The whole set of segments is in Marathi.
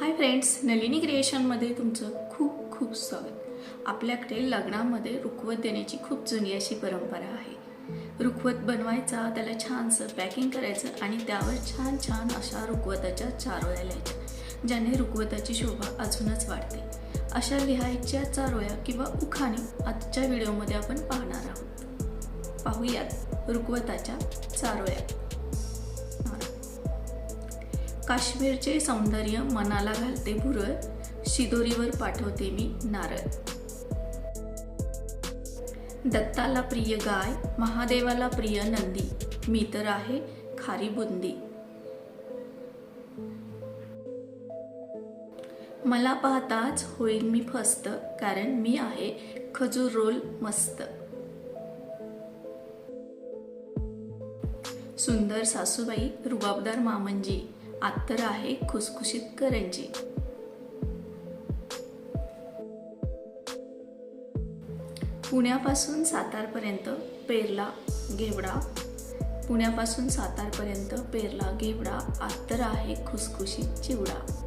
हाय फ्रेंड्स नलिनी क्रिएशनमध्ये तुमचं खूप खूप स्वागत. आपल्याकडे लग्नामध्ये रुखवत देण्याची खूप जुनी अशी परंपरा आहे. रुखवत बनवायचा त्याला छानसं पॅकिंग करायचं आणि त्यावर छान छान अशा रुखवताच्या चारोळ्या लिहायच्या ज्याने रुखवताची शोभा अजूनच वाढते. अशा लिहायच्या चारोळ्या किंवा उखाणे आजच्या व्हिडिओमध्ये आपण पाहणार आहोत. पाहूयात रुखवताच्या चारोळ्या. काश्मीरचे सौंदर्य मनाला घालते भुरळ शिदोरीवर पाठवते मी नारळ. दत्ताला प्रिय गाय महादेवाला प्रिय नंदी मी तर आहे खारी बुंदी. मला पाहताच होईल मी फस्त कारण मी आहे खजूर रोल मस्त. सुंदर सासूबाई रुबाबदार मामंजी आत्तर आहे खुसखुशीत करंजी. पुण्यापासून सातारपर्यंत पेरला गेवडा पुण्यापासून सातारपर्यंत पेरला गेवडा आत्तर आहे खुसखुशीत चिवडा.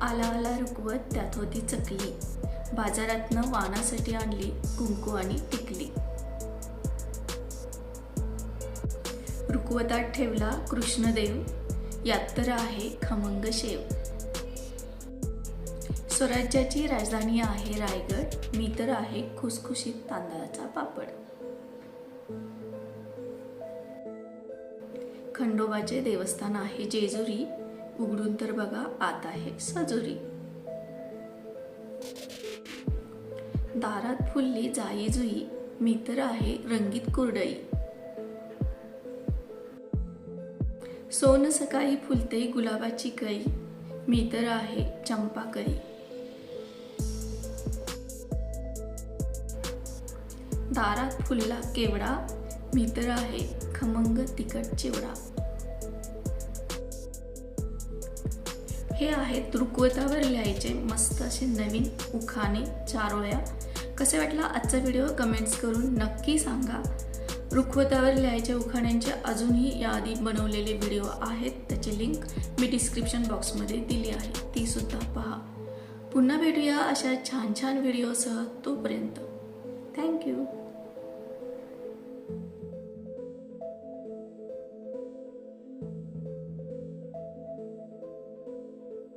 आला आला रुकवत त्यात होती चकली. बाजारातनं वानासाठी आणली कुंकू आणि टिकली. रुकवतात ठेवला कृष्णदेव यात्तर आहे खमंग शेव. स्वराज्याची राजधानी आहे रायगड मी तर आहे खुसखुशीत तांदळाचा पापड. खंडोबाचे देवस्थान आहे जेजुरी उघडून तर बघा आत आहे सजुरी. दारात फुलली जाई जुई मी तर आहे रंगीत कुरडई. सोन सकाळी फुलते गुलाबाची कळी. मी तर आहे कई दारात फुलला केवडा. मी तर आहे खमंग तिखट चिवडा. हे आहेत रुकवतावर लिहायचे मस्त असे नवीन उखाणे चारोळ्या. कसे वाटला आजचा व्हिडिओ? कमेंट्स करून नक्की सांगा. रुखवतावर लिहायच्या उखाण्यांचे अजूनही याआधी बनवलेले व्हिडिओ आहेत. त्याची लिंक मी डिस्क्रिप्शन बॉक्समध्ये दिली आहे. तीसुद्धा पहा. पुन्हा भेटूया अशा छान छान व्हिडिओसह तोपर्यंत.